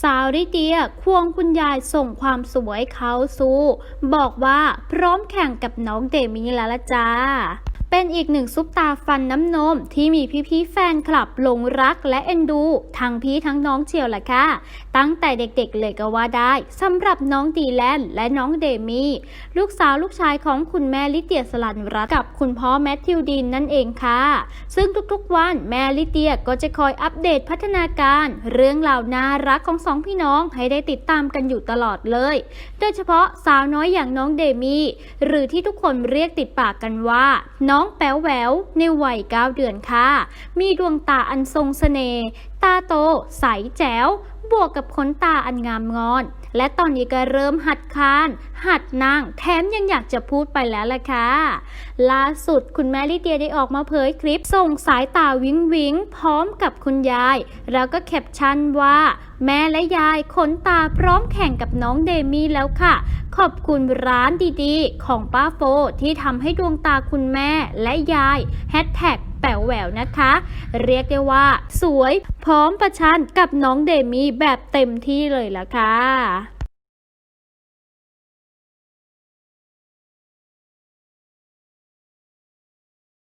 สาวริเดียควงคุณยายส่งความสวยเขาสู้ บอกว่าพร้อมแข่งกับน้องเดมี่แล้วละจ้า เป็นอีกหนึ่งซุปตาฟันน้ำนม ที่มีพี่ๆแฟนคลับหลงรักและเอ็นดู ทั้งพี่ทั้งน้องเชียวล่ะค่ะ ตั้งแต่เด็กๆเลยก็ว่าได้สำหรับน้องดีแลนและน้องเดมี่ลูกสาวลูกชายของคุณแม่ลิเดียสลันรัตกับคุณพ่อแมทธิวดีนนั่นเองค่ะ ซึ่งทุกๆวันแม่ลิเดียก็จะคอยอัปเดตพัฒนาการ เรื่องราวน่ารักของสองพี่น้องให้ได้ติดตามกันอยู่ตลอดเลย โดยเฉพาะสาวน้อยอย่างน้องเดมี่หรือที่ทุกคนเรียกติดปากกันว่า น้ององแป๋วแหววในวัย 9 เดือนค่ะ มีดวงตาอันทรงเสน่ห์ ตาโต ใสแจ๋ว บวกกับขนตาอันงามงอน และตอนนี้ก็เริ่มหัดคาน หัดนั่ง แถมยังอยากจะพูดไปแล้วล่ะค่ะ ล่าสุดคุณแม่ลิเดียได้ออกมาเผยคลิปส่งสายตาวิงวิงพร้อมกับคุณยาย แล้วก็แคปชั่นว่า แม่และยายขนตาพร้อมแข่งกับน้องเดมี่แล้วค่ะ ขอบคุณร้านดีๆ ของป้าโฟที่ทำให้ดวงตาคุณแม่และยายแฮชแท็ก ป๋วแหววนะคะ เรียกได้ว่า สวยพร้อมประชันกับน้องเดมี่แบบเต็มที่เลยละค่ะ